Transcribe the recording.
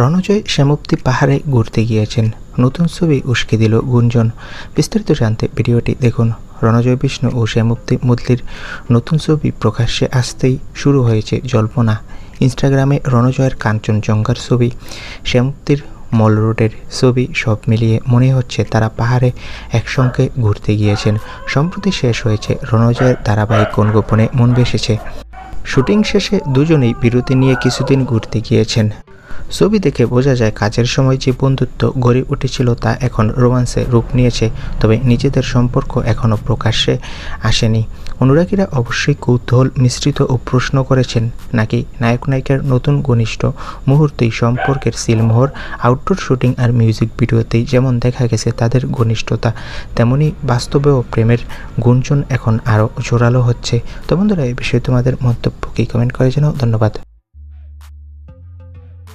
রণজয় শ্যামপ্তি পাহাড়ে ঘুরতে গিয়েছেন। নতুন ছবি উস্কে দিল গুঞ্জন। বিস্তারিত জানতে ভিডিওটি দেখুন। রণজয়, বিষ্ণু ও শ্যামপ্তি মুদলির নতুন ছবি প্রকাশ্যে আসতেই শুরু হয়েছে জল্পনা। ইনস্টাগ্রামে রণজয়ের কাঞ্চনজঙ্ঘার ছবি, শ্যামপ্তির মল রোডের ছবি সব মিলিয়ে মনে হচ্ছে তারা পাহাড়ে একসঙ্গে ঘুরতে গিয়েছেন। সম্প্রতি শেষ হয়েছে রণজয়ের ধারাবাহিক কোন গোপনে মন বেসেছে। শুটিং শেষে দুজনেই বিরতি নিয়ে কিছুদিন ঘুরতে গিয়েছেন। ছবি দেখে বোঝা যায় কাজের সময় যে বন্ধুত্ব গড়ে উঠেছিল তা এখন রোমান্সে রূপ নিয়েছে, তবে নিজেদের সম্পর্ক এখনও প্রকাশ্যে আসেনি। অনুরাগীরা অবশ্যই কৌতূহল মিশ্রিত ও প্রশ্ন করেছেন, নাকি নায়ক নায়িকার নতুন ঘনিষ্ঠ মুহূর্তেই সম্পর্কের সিলমোহর, আউটডোর শুটিং আর মিউজিক ভিডিওতেই যেমন দেখা গেছে তাদের ঘনিষ্ঠতা, তেমনি বাস্তবেও প্রেমের গুঞ্জন এখন আরও জোরালো হচ্ছে। তো বন্ধুরা এই বিষয়ে তোমাদের মন্তব্য কি? কমেন্ট করে জানাও। ধন্যবাদ।